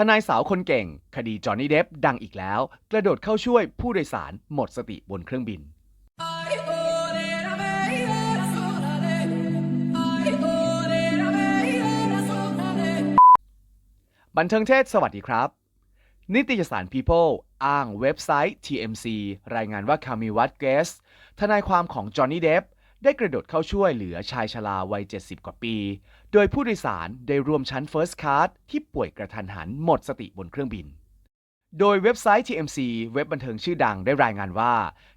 ทนายสาวคนเก่ง คดีจอห์นนี่เดฟดังอีกแล้ว กระโดดเข้าช่วยผู้โดยสารหมดสติบนเครื่องบิน บันเทิงเทศสวัสดีครับ นิตยสาร People อ้างเว็บไซต์ TMC รายงานว่าคามิวัตเกสทนายความของจอห์นนี่เดฟ ได้กระโดดเข้าช่วยเหลือชายชราวัย 70 กว่าปี โดยผู้โดยสารได้รวมชั้น First Class ที่ป่วยกระทันหันหมดสติบนเครื่องบิน โดยเว็บไซต์ TMC เว็บบันเทิงชื่อดังได้รายงานว่า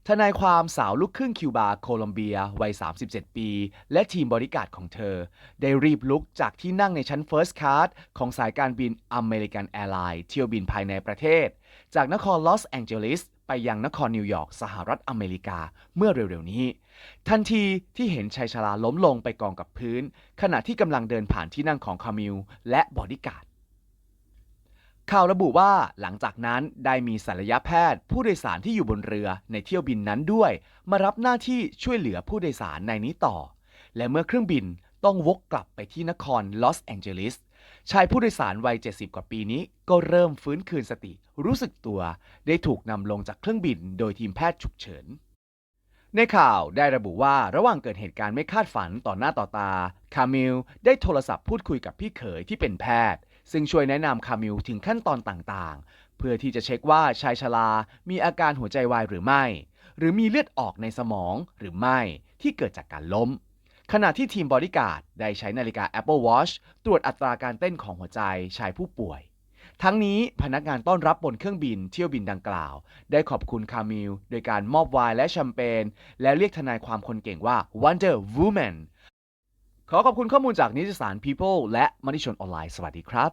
ทนายความสาวลูกครึ่งคิวบา โคลอมเบีย วัย 37 ปี และทีมบริการของเธอ ได้รีบลุกจากที่นั่งในชั้น First Class ของสายการบินอเมริกันแอร์ไลน์เที่ยวบินภายในประเทศ จากนครลอสแองเจลิส ไปยังนครนิวยอร์กสหรัฐอเมริกาเมื่อเร็วๆนี้ ทันทีที่เห็นชายชราล้มลงไปกองกับพื้น ขณะที่กำลังเดินผ่านที่นั่งของคามิลและบอดี้การ์ดข่าวระบุว่าหลังจากนั้นได้มีศัลยแพทย์ ผู้โดยสารที่อยู่บนเรือในเที่ยวบินนั้นด้วย มารับหน้าที่ช่วยเหลือผู้โดยสารในนี้ต่อ และเมื่อเครื่องบินต้องวกกลับไปที่นครลอสแองเจลิส ชายผู้โดยสารวัย 70 กว่าปีนี้ก็เริ่มฟื้นคืนสติ รู้สึกตัว ได้ถูกนำลงจากเครื่องบินโดยทีมแพทย์ฉุกเฉิน ในข่าวได้ระบุว่าระหว่างเกิดเหตุการณ์ไม่คาดฝันต่อหน้าต่อตา คามิลได้โทรศัพท์พูดคุยกับพี่เขยที่เป็นแพทย์ ซึ่งช่วยแนะนำคามิลถึงขั้นตอนต่างๆ เพื่อที่จะเช็คว่าชายชรา มีอาการหัวใจวายหรือไม่ หรือมีเลือดออกในสมองหรือไม่ที่เกิดจากการล้ม ขณะที่ทีมบอดี้การ์ดได้ใช้นาฬิกา Apple Watch ตรวจอัตราการเต้นของหัวใจชายผู้ป่วย ทั้งนี้พนักงานต้อนรับบนเครื่องบินเที่ยวบินดังกล่าว ได้ขอบคุณคามิลโดยการมอบไวน์และแชมเปญและเรียกทนายความคนเก่งว่า Wonder Woman ขอขอบคุณข้อมูลจากนิตยสาร People และมติชนออนไลน์ สวัสดีครับ